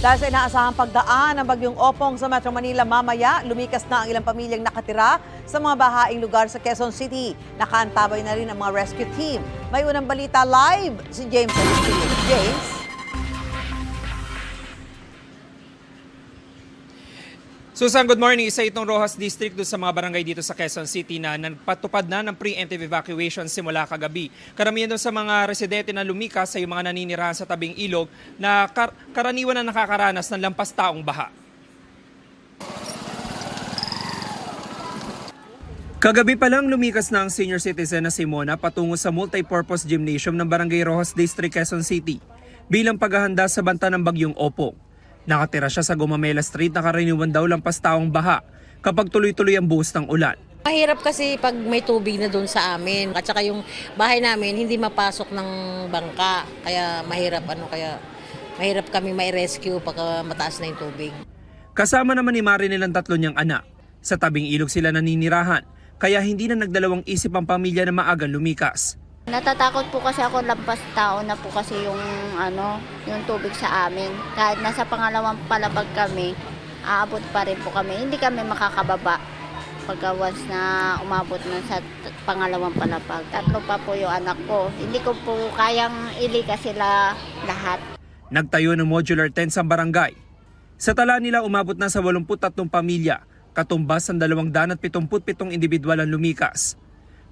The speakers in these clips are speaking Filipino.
Dahil sa inaasahang pagdaan ng bagyong Opong sa Metro Manila mamaya, lumikas na ang ilang pamilyang nakatira sa mga bahaing lugar sa Quezon City. Nakaantabay na rin ang mga rescue team. May unang balita live si James Agustin. James? Susan, good morning. Isa itong Rojas District doon sa mga barangay dito sa Quezon City na nagpatupad na ng preemptive evacuation simula kagabi. Karamihan doon sa mga residente na lumikas sa mga naninirahan sa tabing ilog na kar- karaniwan na nakakaranas ng lampas taong baha. Kagabi pa lang lumikas na ang senior citizen na si Mona patungo sa multipurpose gymnasium ng Barangay Rojas District, Quezon City bilang paghahanda sa banta ng bagyong Opo. Nakatira siya sa Gumamela Street na karaniwan daw lampas taong baha kapag tuloy-tuloy ang buhos ng ulan. Mahirap kasi pag may tubig na doon sa amin. At saka yung bahay namin hindi mapasok ng bangka. Kaya mahirap ano kaya mahirap kami may rescue pag mataas na yung tubig. Kasama naman ni Mari nilang tatlo niyang anak. Sa tabing ilog sila naninirahan, kaya hindi na nagdalawang isip ang pamilya na maagang lumikas. Natatakot po kasi ako lampas tao na po kasi yung ano, yung tubig sa amin. Kahit nasa pangalawang palapag kami, aabot pa rin po kami. Hindi kami makakababa pagka once na umabot na sa pangalawang palapag. Tatlo pa po yung anak ko. Hindi ko po kayang ilikas sila lahat. Nagtayo ng modular tent sa barangay. Sa tala nila umabot na sa 83 pamilya, katumbas ang 277 individual ang lumikas.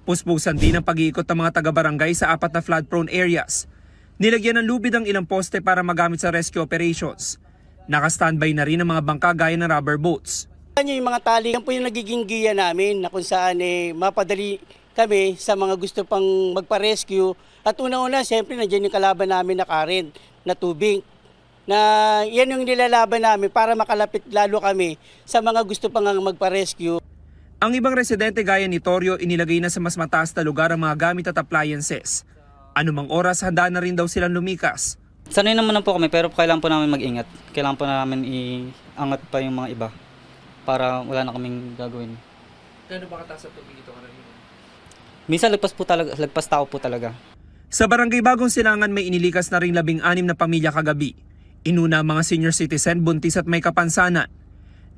Puspusan din ang pag-iikot ng mga taga-barangay sa apat na flood-prone areas. Nilagyan ng lubid ang ilang poste para magamit sa rescue operations. Naka-standby na rin ang mga bangka gaya ng rubber boats. Yan yung mga tali, yan po yung nagiging giya namin na kung saan eh, mapadali kami sa mga gusto pang magpa-rescue. At una-una, siyempre, nandiyan yung kalaban namin na current, na tubig. Na yan yung nilalaban namin para makalapit lalo kami sa mga gusto pang magpa-rescue. Ang ibang residente gaya ni Torio inilagay na sa mas mataas na lugar ang mga gamit at appliances. Anumang oras handa na rin daw silang lumikas. Sanay naman na po kami pero kailangan po namin mag-ingat. Kailangan po namin iangat pa yung mga iba para wala na kaming gagawin. Gano'n ba kataas ang tubig ito karaniwan? Minsan lagpas po talaga, lagpas tao po talaga. Sa barangay Bagong Silangan may inilikas na ring labing anim na pamilya kagabi. Inuna ang mga senior citizen, buntis at may kapansanan.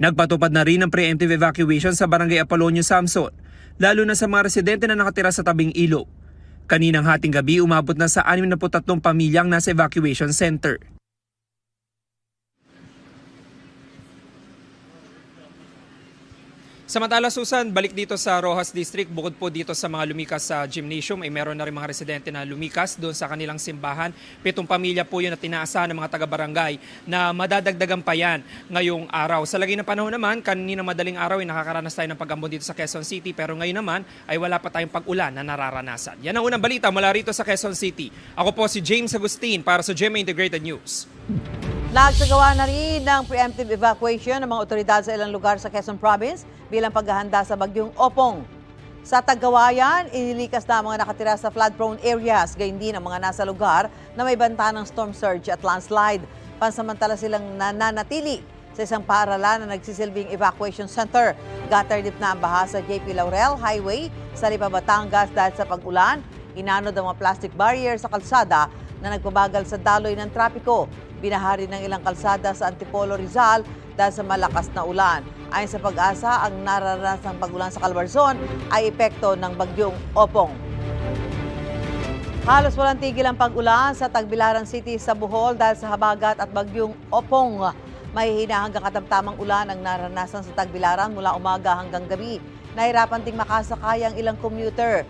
Nagpatupad na rin ang preemptive evacuation sa barangay Apolonio Samson, lalo na sa mga residente na nakatira sa tabing ilog. Kaninang hating gabi umabot na sa 63 pamilyang nasa evacuation center. Samantala Susan, balik dito sa Rojas District, bukod po dito sa mga lumikas sa gymnasium, ay meron na rin mga residente na lumikas doon sa kanilang simbahan. Pitong pamilya po yun na tinaasahan ng mga taga-barangay na madadagdagan pa yan ngayong araw. Sa lagi ng panahon naman, kanina madaling araw ay nakakaranas tayo ng pag-ambon dito sa Quezon City, pero ngayon naman ay wala pa tayong pag-ulan na nararanasan. Yan ang unang balita mula rito sa Quezon City. Ako po si James Agustin para sa GMA Integrated News. Nagsagawa na rin ng preemptive evacuation ng mga otoridad sa ilang lugar sa Quezon Province bilang paghahanda sa bagyong Opong. Sa Tagawayan, inilikas na ang mga nakatira sa flood-prone areas, gayon din ang mga nasa lugar na may banta ng storm surge at landslide. Pansamantala silang nananatili sa isang paaralan na nagsisilbing evacuation center. Gutter deep na ang baha sa JP Laurel Highway sa Lipa, Batangas dahil sa pag-ulan. Inanod ang mga plastic barrier sa kalsada na nagbabagal sa daloy ng trapiko. Binahari ng ilang kalsada sa Antipolo Rizal dahil sa malakas na ulan. Ayon sa pag-asa, ang nararanasang pag-ulan sa Calbarzon ay epekto ng bagyong Opong. Halos walang tigil ang pag-ulan sa Tagbilaran City sa Bohol dahil sa habagat at bagyong Opong. May hina hanggang katamtamang ulan ang naranasan sa Tagbilaran mula umaga hanggang gabi. Nahirapan ding makasakay ang ilang commuter.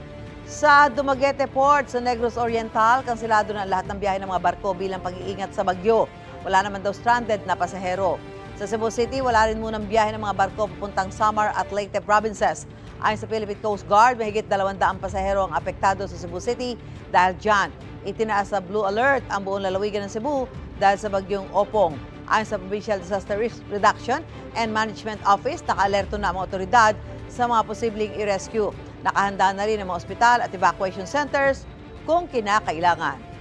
Sa Dumaguete Port sa Negros Oriental, kansilado na lahat ng biyahe ng mga barko bilang pag-iingat sa bagyo. Wala naman daw stranded na pasahero. Sa Cebu City, wala rin munang biyahe ng mga barko papuntang Samar at Leyte provinces. Ayon sa Philippine Coast Guard, mahigit 200 pasahero ang apektado sa Cebu City dahil dyan. Itinaas sa Blue Alert ang buong lalawigan ng Cebu dahil sa bagyong Opong. Ayon sa Provincial Disaster Risk Reduction and Management Office, naka-alerto na ang mga otoridad sa mga posibleng i-rescue. Nakahanda na rin ang mga ospital at evacuation centers kung kinakailangan.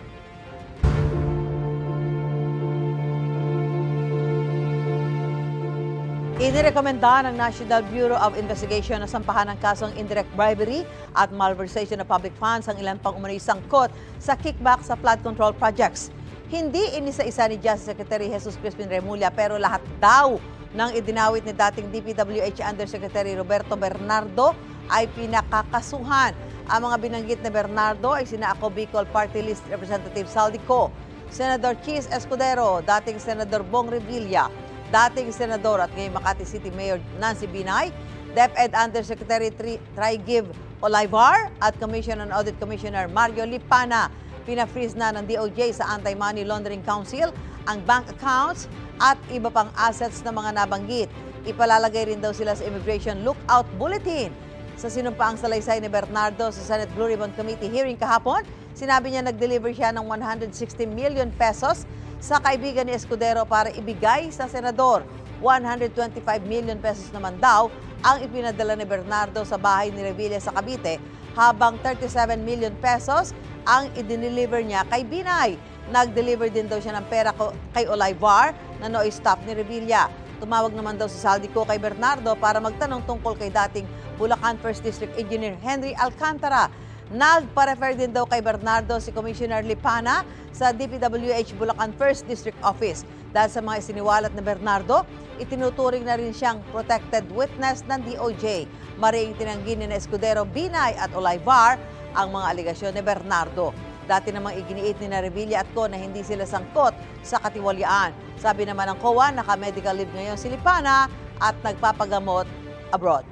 Inirekomenda ng National Bureau of Investigation na sampahan ng kasong indirect bribery at malversation of public funds ang ilan pang umano'y sangkot sa kickback sa flood control projects. Hindi inisa-isa ni Justice Secretary Jesus Crispin Remulla pero lahat daw ng idinawit ni dating DPWH Undersecretary Roberto Bernardo ay pinakakasuhan. Ang mga binanggit na Bernardo ay sina ako Bicol Party List Representative Saldico, Senador Cheese Escudero, dating Senador Bong Revilla, dating Senador at ngayon Makati City Mayor Nancy Binay, DepEd Undersecretary Tri- Trigiv Olivar at Commission on Audit Commissioner Mario Lipana. Pina-freeze na ng DOJ sa Anti-Money Laundering Council ang bank accounts at iba pang assets na mga nabanggit. Ipalalagay rin daw sila sa Immigration Lookout Bulletin. Sa sinumpaang salaysay ni Bernardo sa Senate Blue Ribbon Committee hearing kahapon, sinabi niya nag-deliver siya ng 160 million pesos sa kaibigan ni Escudero para ibigay sa senador. 125 million pesos naman daw ang ipinadala ni Bernardo sa bahay ni Revilla sa Cavite, habang 37 million pesos ang idiniliver niya kay Binay. Nag-deliver din daw siya ng pera kay Olivar na no-stop ni Revilla. Tumawag naman daw si Saldico kay Bernardo para magtanong tungkol kay dating Bulacan First District Engineer Henry Alcantara. Nagpa-refer din daw kay Bernardo si Commissioner Lipana sa DPWH Bulacan First District Office. Dahil sa mga isiniwalat na Bernardo, itinuturing na rin siyang protected witness ng DOJ. Maring tinanggi ni Escudero Binay at Olivar ang mga aligasyon ni Bernardo. Dati namang iginiit ni Revilla at Co na hindi sila sangkot sa katiwalian. Sabi naman ng COA, naka-medical leave ngayon si Lipana at nagpapagamot abroad.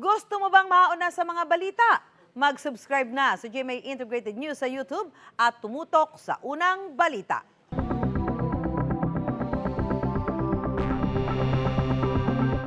Gusto mo bang mauna sa mga balita? Mag-subscribe na sa GMA Integrated News sa YouTube at tumutok sa unang balita.